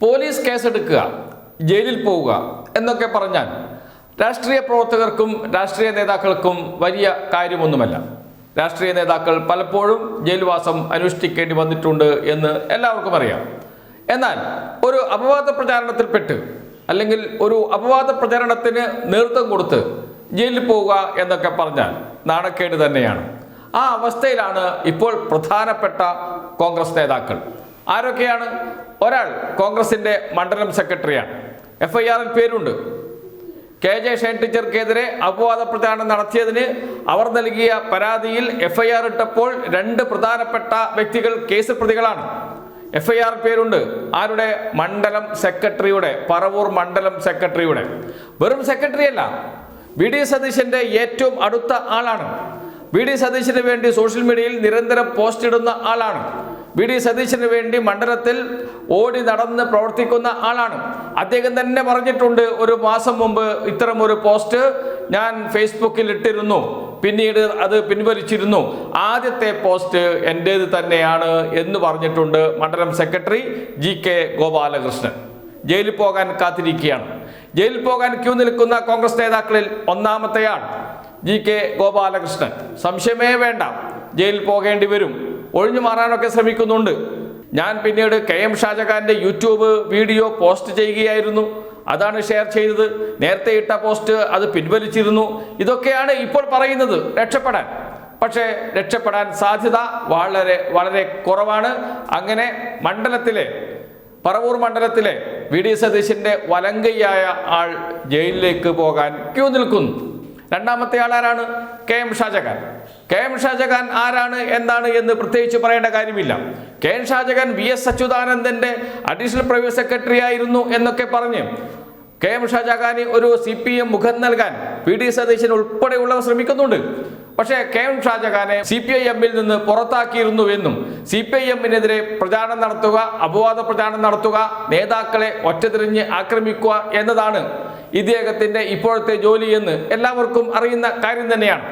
Police കേസെടുക്കുക ജയിലിൽ പോവുക എന്നൊക്കെ പറഞ്ഞാൽ രാഷ്ട്രീയ പ്രവർത്തകർക്കും രാഷ്ട്രീയ നേതാക്കൾക്കും വലിയ കാര്യമൊന്നുമല്ല. രാഷ്ട്രീയ നേതാക്കൾ പലപ്പോഴും ജയിൽവാസം അനുഷ്ഠിക്കേണ്ടി വന്നിട്ടുണ്ട് എന്ന് എല്ലാവർക്കും അറിയാം. എന്നാൽ ഒരു അപവാദ പ്രചാരണത്തിൽപ്പെട്ട് അല്ലെങ്കിൽ ഒരു അപവാദ പ്രചാരണത്തിന് നേതൃത്വം കൊടുത്ത് ജയിലിൽ പോവുക എന്നൊക്കെ പറഞ്ഞാൽ നാണക്കേട് തന്നെയാണ്. ആ അവസ്ഥയിലാണ് ഇപ്പോൾ പ്രധാനപ്പെട്ട കോൺഗ്രസ് നേതാക്കൾ. ആരൊക്കെയാണ്? ഒരാൾ കോൺഗ്രസിന്റെ മണ്ഡലം സെക്രട്ടറിയാണ്. എഫ് ഐ ആറിൽ പേരുണ്ട്. കെ ജെ ഷൈൻ ടീച്ചർക്കെതിരെ അപവാദ പ്രചാരണം നടത്തിയതിന് അവർ നൽകിയ പരാതിയിൽ എഫ് ഐ ആർ ഇട്ടപ്പോൾ രണ്ട് പ്രധാനപ്പെട്ട വ്യക്തികൾ കേസ് പ്രതികളാണ്. എഫ് ഐ ആർ പേരുണ്ട്. ആരുടെ? മണ്ഡലം സെക്രട്ടറിയുടെ പറവൂർ മണ്ഡലം സെക്രട്ടറിയുടെ. വെറും സെക്രട്ടറി അല്ല വി ഡി സതീശന്റെ ഏറ്റവും അടുത്ത ആളാണ്. വി ഡി സതീശന് വേണ്ടി സോഷ്യൽ മീഡിയയിൽ നിരന്തരം പോസ്റ്റ് ഇടുന്ന ആളാണ്. വി ഡി സതീശന് വേണ്ടി മണ്ഡലത്തിൽ ഓടി നടന്ന് പ്രവർത്തിക്കുന്ന ആളാണ്. അദ്ദേഹം തന്നെ പറഞ്ഞിട്ടുണ്ട് ഒരു മാസം മുമ്പ് ഇത്തരം ഒരു പോസ്റ്റ് ഞാൻ ഫേസ്ബുക്കിൽ ഇട്ടിരുന്നു. പിന്നീട് അത് പിൻവലിച്ചിരുന്നു. ആദ്യത്തെ പോസ്റ്റ് എന്റേത് തന്നെയാണ് എന്ന് പറഞ്ഞിട്ടുണ്ട് മണ്ഡലം സെക്രട്ടറി ജി കെ ഗോപാലകൃഷ്ണൻ. ജയിലിൽ പോകാൻ കാത്തിരിക്കുകയാണ്. ജയിലിൽ പോകാൻ ക്യൂ നിൽക്കുന്ന കോൺഗ്രസ് നേതാക്കളിൽ ഒന്നാമത്തെയാൾ ജി കെ ഗോപാലകൃഷ്ണൻ. സംശയമേ വേണ്ട ജയിലിൽ പോകേണ്ടി വരും. ഒഴിഞ്ഞു മാറാനൊക്കെ ശ്രമിക്കുന്നുണ്ട്. ഞാൻ പിന്നീട് കെ എം ഷാജഹാന്റെ യൂട്യൂബ് വീഡിയോ പോസ്റ്റ് ചെയ്യുകയായിരുന്നു. അതാണ് ഷെയർ ചെയ്തത്. നേരത്തെ ഇട്ട പോസ്റ്റ് അത് പിൻവലിച്ചിരുന്നു. ഇതൊക്കെയാണ് ഇപ്പോൾ പറയുന്നത്. രക്ഷപ്പെടാൻ. പക്ഷേ രക്ഷപ്പെടാൻ സാധ്യത വളരെ വളരെ കുറവാണ്. അങ്ങനെ മണ്ഡലത്തിലെ പറവൂർ മണ്ഡലത്തിലെ വി ഡി സതീശന്റെ വലങ്കയ്യായ ആൾ ജയിലിലേക്ക് പോകാൻ ക്യൂ നിൽക്കുന്നു. രണ്ടാമത്തെ ആൾ ആരാണ് K M Shajahan. K M Shajahan ആരാണ് എന്താണ് എന്ന് പ്രത്യേകിച്ച് പറയേണ്ട കാര്യമില്ല. K M Shajahan V S അച്യുതാനന്ദന്റെ additional private secretary ആയിരുന്നു എന്നൊക്കെ പറഞ്ഞ് കെ എം ഷാജഹാന് ഒരു സി പി എം മുഖം നൽകാൻ പി ഡി സതീശൻ ഉൾപ്പെടെയുള്ളവർ ശ്രമിക്കുന്നുണ്ട്. പക്ഷേ കെ എം ഷാജഹാനെ സി പി ഐ എമ്മിൽ നിന്ന് പുറത്താക്കിയിരുന്നു എന്നും സി പി ഐ എമ്മിനെതിരെ പ്രചാരണം നടത്തുക അപവാദ പ്രചാരണം നടത്തുക നേതാക്കളെ ഒറ്റതിരിഞ്ഞ് ആക്രമിക്കുക എന്നതാണ് ഇദ്ദേഹത്തിന്റെ ഇപ്പോഴത്തെ ജോലി എന്ന് എല്ലാവർക്കും അറിയുന്ന കാര്യം തന്നെയാണ്.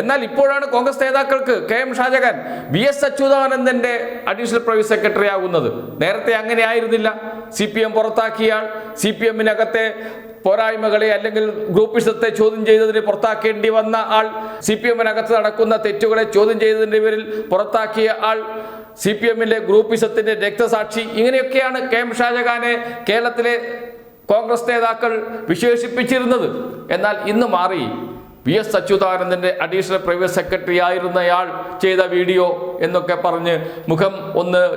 എന്നാൽ ഇപ്പോഴാണ് കോൺഗ്രസ് നേതാക്കൾക്ക് K M Shajahan V S അച്യുതാനന്ദന്റെ additional private secretary ആകുന്നത്. നേരത്തെ അങ്ങനെ ആയിരുന്നില്ല. സി പി എം പുറത്താക്കിയാൽ സി പി എമ്മിനകത്തെ പോരായ്മകളെ അല്ലെങ്കിൽ ഗ്രൂപ്പിസത്തെ ചോദ്യം ചെയ്തതിന് പുറത്താക്കേണ്ടി വന്ന ആൾ സി പി എമ്മിനകത്ത് നടക്കുന്ന തെറ്റുകളെ ചോദ്യം ചെയ്തതിന്റെ പേരിൽ പുറത്താക്കിയ ആൾ സി പി എമ്മിലെ ഗ്രൂപ്പിസത്തിന്റെ രക്തസാക്ഷി. ഇങ്ങനെയൊക്കെയാണ് കെ എം ഷാജഹാനെ കേരളത്തിലെ കോൺഗ്രസ് നേതാക്കൾ വിശേഷിപ്പിച്ചിരുന്നത്. എന്നാൽ ഇന്ന് മാറി. വി എസ് അച്യുതാനന്ദന്റെ അഡീഷണൽ പ്രൈവറ്റ് സെക്രട്ടറി ആയിരുന്നയാൾ ചെയ്ത വീഡിയോ എന്നൊക്കെ പറഞ്ഞ് മുഖം ഒന്ന്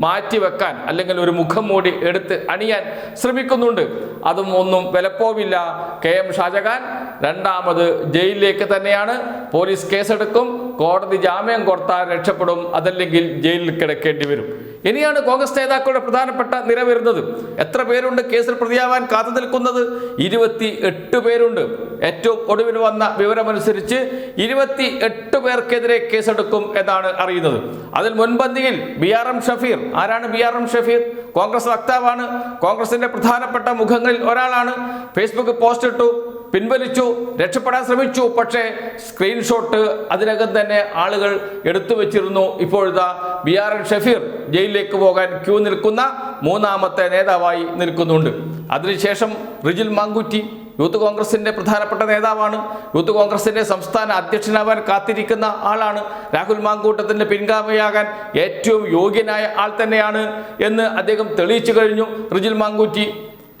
മാറ്റിവെക്കാൻ അല്ലെങ്കിൽ ഒരു മുഖം മൂടി എടുത്ത് അണിയാൻ ശ്രമിക്കുന്നുണ്ട്. അതും ഒന്നും വിലപ്പോവില്ല. കെ എം ഷാജഹാൻ രണ്ടാമത് ജയിലിലേക്ക് തന്നെയാണ്. പോലീസ് കേസെടുക്കും. കോടതി ജാമ്യം കൊടുത്താൽ രക്ഷപ്പെടും. അതല്ലെങ്കിൽ ജയിലിൽ കിടക്കേണ്ടി വരും. ഇനിയാണ് കോൺഗ്രസ് നേതാക്കളുടെ പ്രധാനപ്പെട്ട നിര വരുന്നത്. എത്ര പേരുണ്ട് കേസിൽ പ്രതിയാവാൻ കാത്തു നിൽക്കുന്നത്? ഇരുപത്തി എട്ട് പേരുണ്ട്. ഏറ്റവും ഒടുവിൽ വന്ന വിവരമനുസരിച്ച് ഇരുപത്തി എട്ട് പേർക്കെതിരെ കേസെടുക്കും എന്നാണ് അറിയുന്നത്. അതിൽ മുൻപന്തിയിൽ ബി ആർ എം ഷഫീർ. ആരാണ് B R M Shafeer? Congress വക്താവാണ്. കോൺഗ്രസിന്റെ പ്രധാനപ്പെട്ട മുഖങ്ങളിൽ ഒരാളാണ്. ഫേസ്ബുക്ക് പോസ്റ്റ് ഇട്ടു. പിൻവലിച്ചു രക്ഷപ്പെടാൻ ശ്രമിച്ചു. പക്ഷേ സ്ക്രീൻഷോട്ട് അതിനകം തന്നെ ആളുകൾ എടുത്തു വെച്ചിരുന്നു. ഇപ്പോഴത്തെ ബി ആർ എൻ ഷഫീർ ജയിലിലേക്ക് പോകാൻ ക്യൂ നിൽക്കുന്ന മൂന്നാമത്തെ നേതാവായി നിൽക്കുന്നുണ്ട്. അതിനുശേഷം റിജിൽ മാങ്കുറ്റി യൂത്ത് കോൺഗ്രസിന്റെ പ്രധാനപ്പെട്ട നേതാവാണ്. യൂത്ത് കോൺഗ്രസിന്റെ സംസ്ഥാന അധ്യക്ഷനാവാൻ കാത്തിരിക്കുന്ന ആളാണ്. രാഹുൽ മാങ്കൂട്ടത്തിന്റെ പിൻഗാമിയാകാൻ ഏറ്റവും യോഗ്യനായ ആൾ തന്നെയാണ് എന്ന് അദ്ദേഹം തെളിയിച്ചു കഴിഞ്ഞു. റിജിൽ മാങ്കൂറ്റി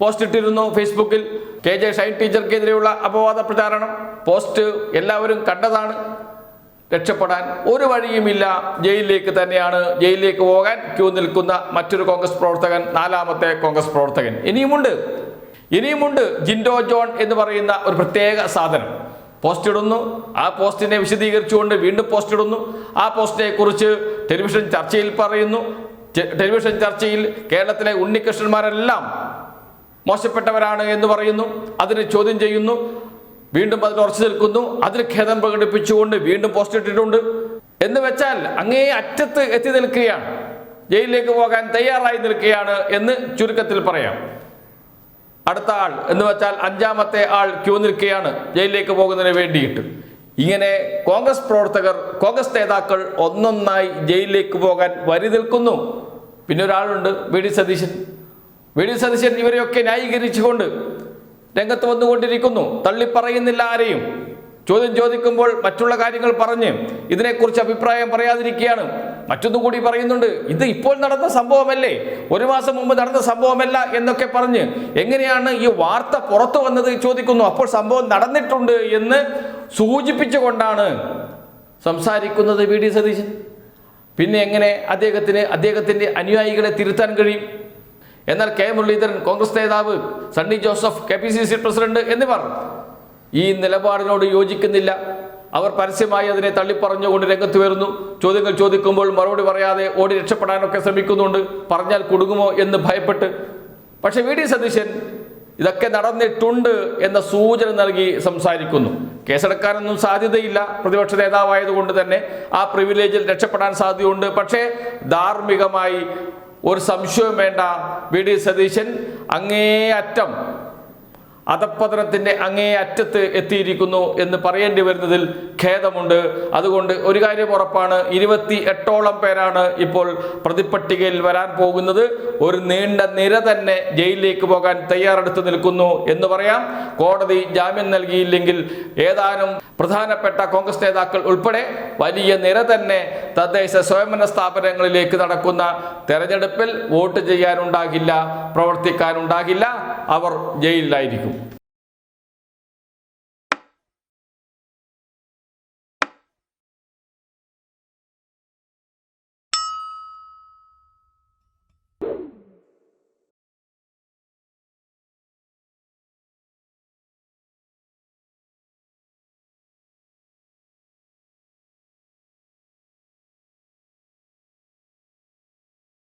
പോസ്റ്റ് ഇട്ടിരുന്നു ഫേസ്ബുക്കിൽ. കെ ജെ ഷൈൻ ടീച്ചർക്കെതിരെയുള്ള അപവാദ പ്രചാരണം. പോസ്റ്റ് എല്ലാവരും കണ്ടതാണ്. രക്ഷപ്പെടാൻ ഒരു വഴിയുമില്ല. ജയിലിലേക്ക് തന്നെയാണ്. ജയിലിലേക്ക് പോകാൻ ക്യൂ നിൽക്കുന്ന മറ്റൊരു കോൺഗ്രസ് പ്രവർത്തകൻ നാലാമത്തെ കോൺഗ്രസ് പ്രവർത്തകൻ. ഇനിയുമുണ്ട്. ഇനിയുമുണ്ട് ജിൻഡോ ജോൺ എന്ന് പറയുന്ന ഒരു പ്രത്യേക സാധനം. പോസ്റ്റ് ഇടുന്നു. ആ പോസ്റ്റിനെ വിശദീകരിച്ചുകൊണ്ട് വീണ്ടും പോസ്റ്റ് ഇടുന്നു. ആ പോസ്റ്റിനെ കുറിച്ച് ടെലിവിഷൻ ചർച്ചയിൽ പറയുന്നു. ടെലിവിഷൻ ചർച്ചയിൽ കേരളത്തിലെ ഉണ്ണികൃഷ്ണന്മാരെല്ലാം മോശപ്പെട്ടവരാണ് എന്ന് പറയുന്നു. അതിനെ ചോദ്യം ചെയ്യുന്നു. വീണ്ടും അതിൽ ഉറച്ചു നിൽക്കുന്നു. അതിൽ ഖേദം പ്രകടിപ്പിച്ചുകൊണ്ട് വീണ്ടും പോസ്റ്റ് ഇട്ടിട്ടുണ്ട്. എന്ന് വെച്ചാൽ അങ്ങേ അറ്റത്ത് എത്തി നിൽക്കുകയാണ്. ജയിലിലേക്ക് പോകാൻ തയ്യാറായി നിൽക്കുകയാണ് എന്ന് ചുരുക്കത്തിൽ പറയാം. അടുത്ത ആൾ എന്ന് വെച്ചാൽ അഞ്ചാമത്തെ ആൾ ക്യൂ നിൽക്കുകയാണ്. ജയിലിലേക്ക് പോകുന്നതിന് വേണ്ടിയിട്ട്. ഇങ്ങനെ കോൺഗ്രസ് പ്രവർത്തകർ കോൺഗ്രസ് നേതാക്കൾ ഒന്നൊന്നായി ജയിലിലേക്ക് പോകാൻ വരി നിൽക്കുന്നു. പിന്നെ ഒരാളുണ്ട് V D Satheesan. V D ഇവരെയൊക്കെ ന്യായീകരിച്ചുകൊണ്ട് രംഗത്ത് വന്നുകൊണ്ടിരിക്കുന്നു. തള്ളിപ്പറയുന്നില്ല ആരെയും. ചോദ്യം ചോദിക്കുമ്പോൾ മറ്റുള്ള കാര്യങ്ങൾ പറഞ്ഞ് ഇതിനെക്കുറിച്ച് അഭിപ്രായം പറയാതിരിക്കുകയാണ്. മറ്റൊന്നും കൂടി പറയുന്നുണ്ട് ഇത് ഇപ്പോൾ നടന്ന സംഭവമല്ലേ? ഒരു മാസം മുമ്പ് നടന്ന സംഭവമല്ല എന്നൊക്കെ പറഞ്ഞ് എങ്ങനെയാണ് ഈ വാർത്ത പുറത്തു വന്നത് ചോദിക്കുന്നു. അപ്പോൾ സംഭവം നടന്നിട്ടുണ്ട് എന്ന് സൂചിപ്പിച്ചുകൊണ്ടാണ് സംസാരിക്കുന്നത് വി. ഡി. സതീശൻ. പിന്നെ എങ്ങനെ അദ്ദേഹത്തിന് അദ്ദേഹത്തിന്റെ അനുയായികളെ തിരുത്താൻ കഴിയും? എന്നാൽ കെ മുരളീധരൻ കോൺഗ്രസ് നേതാവ് Sunny Joseph K P C C president എന്നിവർ ഈ നിലപാടിനോട് യോജിക്കുന്നില്ല. അവർ പരസ്യമായി അതിനെ തള്ളിപ്പറഞ്ഞുകൊണ്ട് രംഗത്ത് വരുന്നു. ചോദ്യങ്ങൾ ചോദിക്കുമ്പോൾ മറുപടി പറയാതെ ഓടി രക്ഷപ്പെടാനൊക്കെ ശ്രമിക്കുന്നുണ്ട്. പറഞ്ഞാൽ കുടുങ്ങുമോ എന്ന് ഭയപ്പെട്ട്. പക്ഷെ വി. ഡി. സതീശൻ ഇതൊക്കെ നടന്നിട്ടുണ്ട് എന്ന സൂചന നൽകി സംസാരിക്കുന്നു. കേസെടുക്കാനൊന്നും സാധ്യതയില്ല. പ്രതിപക്ഷ നേതാവായതുകൊണ്ട് തന്നെ ആ പ്രിവിലേജിൽ രക്ഷപ്പെടാൻ സാധ്യതയുണ്ട്. പക്ഷേ ധാർമ്മികമായി ഒരു സംശയവും വേണ്ട. വി. ഡി. സതീശൻ അങ്ങേയറ്റം അധപ്പതനത്തിന്റെ അങ്ങേ അറ്റത്ത് എത്തിയിരിക്കുന്നു എന്ന് പറയേണ്ടി വരുന്നതിൽ ഖേദമുണ്ട്. അതുകൊണ്ട് ഒരു കാര്യം ഉറപ്പാണ് ഇരുപത്തി എട്ടോളം പേരാണ് ഇപ്പോൾ പ്രതിപ്പട്ടികയിൽ വരാൻ പോകുന്നത്. ഒരു നീണ്ട നിര തന്നെ ജയിലിലേക്ക് പോകാൻ തയ്യാറെടുത്ത് നിൽക്കുന്നു എന്ന് പറയാം. കോടതി ജാമ്യം നൽകിയില്ലെങ്കിൽ ഏതാനും പ്രധാനപ്പെട്ട കോൺഗ്രസ് നേതാക്കൾ ഉൾപ്പെടെ വലിയ നിര തന്നെ തദ്ദേശ സ്വയംഭരണ സ്ഥാപനങ്ങളിലേക്ക് നടക്കുന്ന തെരഞ്ഞെടുപ്പിൽ വോട്ട് ചെയ്യാനുണ്ടാകില്ല പ്രവർത്തിക്കാനുണ്ടാകില്ല അവർ ജയിലിലായിരിക്കും.